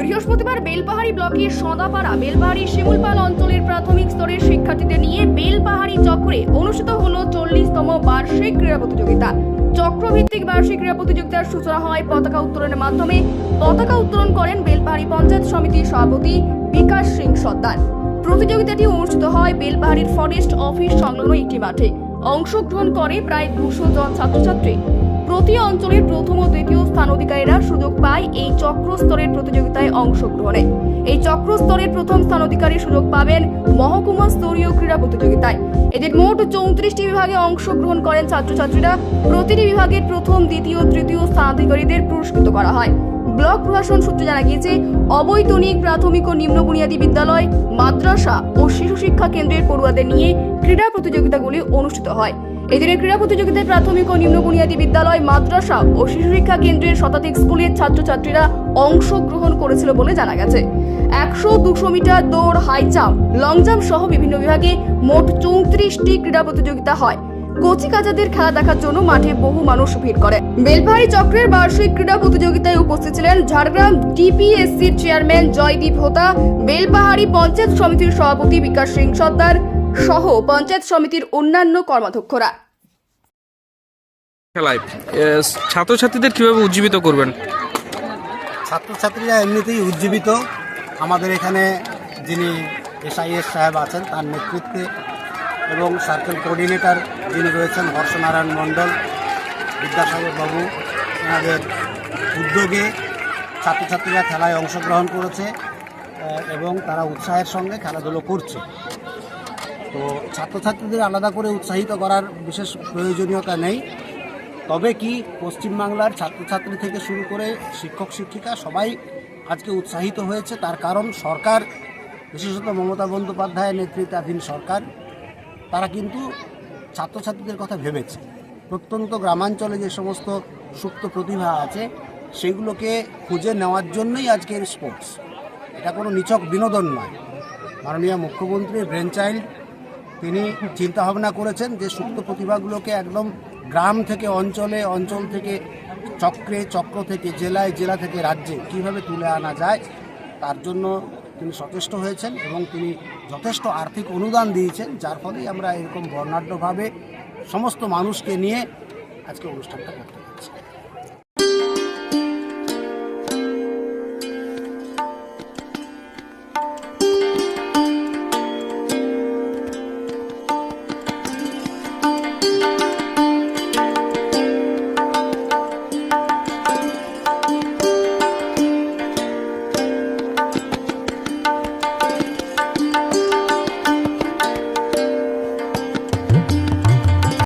বৃহস্পতিবার বেলপাহাড়ি ব্লকের সদাপাড়া বেলপাহাড়ি শিমুলপাল অঞ্চলের প্রাথমিক স্তরের শিক্ষার্থীদের নিয়ে বেলপাহাড়ি চক্রে অনুষ্ঠিত হলো চল্লিশতম বার্ষিক ক্রীড়া প্রতিযোগিতা। চক্রভিত্তিক বার্ষিক ক্রীড়া প্রতিযোগিতার সূচনা হয় পতাকা উত্তোলনের মাধ্যমে। পতাকা উত্তোলন করেন বেলপাহাড়ি পঞ্চায়েত সমিতির সভাপতি বিকাশ সিং সর্দার। প্রতিযোগিতাটি অনুষ্ঠিত হয় বেলপাহাড়ির ফরেস্ট অফিস সংলগ্ন একটি মাঠে। অংশগ্রহণ করে প্রায় দুশো জন ছাত্রছাত্রী। প্রতি অঞ্চলের প্রথম ও দ্বিতীয় স্থান অধিকারীরা সুযোগ পায় এই চক্র স্তরের প্রতিযোগিতায় অংশগ্রহণে। এই চক্র স্তরের প্রথম স্থান অধিকারী সুযোগ পাবেন মহকুমা স্তরীয় ক্রীড়া প্রতিযোগিতায়। এদের মোট চৌত্রিশটি বিভাগে অংশগ্রহণ করেন ছাত্রছাত্রীরা। প্রতিটি বিভাগের প্রথম, দ্বিতীয়, তৃতীয় স্থানাধিকারীদের পুরস্কৃত করা হয়। ব্লক প্রশাসন সূত্রে জানা গিয়েছে, অবৈতনিক প্রাথমিক ও নিম্ন বুনিয়াদী বিদ্যালয়, মাদ্রাসা ও শিশু শিক্ষা কেন্দ্রের পড়ুয়াদের নিয়ে ক্রীড়া প্রতিযোগিতাগুলি অনুষ্ঠিত হয়। এদিনের ক্রীড়া প্রতিযোগিতায় প্রাথমিক ও নিম্ন বুনিয়াদী বিদ্যালয়, মাদ্রাসা ও শিশু শিক্ষা কেন্দ্রের শতাধিক স্কুলের ছাত্রছাত্রীরা অংশগ্রহণ করেছিল বলে জানা গেছে। একশো দুশো মিটার দৌড়, হাই জাম্প, লং জাম্প সহ বিভিন্ন বিভাগে মোট চৌত্রিশটি ক্রীড়া প্রতিযোগিতা হয়। কচি কাচাদের খেলা দেখার জন্য মাঠে বহু মানুষ ভিড় করে। বেলপাহাড়ি চক্রের বার্ষিক ক্রীড়া প্রতিযোগিতায় উপস্থিত ছিলেন ঝাড়গ্রাম ডিপিএসসির চেয়ারম্যান জয়দীপ হোতা, বেলপাহাড়ি পঞ্চায়েত সমিতির সভাপতি বিকাশ সিং সর্দার সহ পঞ্চায়েত সমিতির অন্যান্য কর্মাধ্যক্ষরা। খেলায় ছাত্রছাত্রীদের কীভাবে উজ্জীবিত করবেন? ছাত্রছাত্রীরা এমনিতেই উজ্জীবিত। আমাদের এখানে যিনি এসআইএস সাহেব আছেন, তার নেতৃত্বে এবং সার্কেল কোঅর্ডিনেটর যিনি রয়েছেন, হর্ষনারায়ণ মণ্ডল, বিদ্যাসাগর বাবু, এনাদের উদ্যোগে ছাত্রছাত্রীরা খেলায় অংশগ্রহণ করেছে এবং তারা উৎসাহের সঙ্গে খেলাধুলো করছে। তো ছাত্রছাত্রীদের আলাদা করে উৎসাহিত করার বিশেষ প্রয়োজনীয়তা নেই। তবে কি পশ্চিমবাংলার ছাত্রছাত্রী থেকে শুরু করে শিক্ষক, শিক্ষিকা সবাই আজকে উৎসাহিত হয়েছে। তার কারণ সরকার, বিশেষত মমতা বন্দ্যোপাধ্যায়ের নেতৃত্বাধীন সরকার, তারা কিন্তু ছাত্রছাত্রীদের কথা ভেবেছে। প্রত্যন্ত গ্রামাঞ্চলে যে সমস্ত সুপ্ত প্রতিভা আছে, সেগুলোকে খুঁজে নেওয়ার জন্যই আজকের স্পোর্টস এটা কোনো নিছক বিনোদন নয়। মাননীয় মুখ্যমন্ত্রী ব্রেন চাইল্ড তিনি চিন্তা ভাবনা করেছেন যে সুপ্ত প্রতিভাগুলোকে একদম গ্রাম থেকে অঞ্চলে, অঞ্চল থেকে চক্রে, চক্র থেকে জেলায়, জেলা থেকে রাজ্যে কীভাবে তুলে আনা যায়, তার জন্য তিনি সচেষ্ট হয়েছেন এবং তিনি যথেষ্ট আর্থিক অনুদান দিয়েছেন, যার ফলেই আমরা এরকম বর্ণাঢ্যভাবে সমস্ত মানুষকে নিয়ে আজকে অনুষ্ঠানটা করতে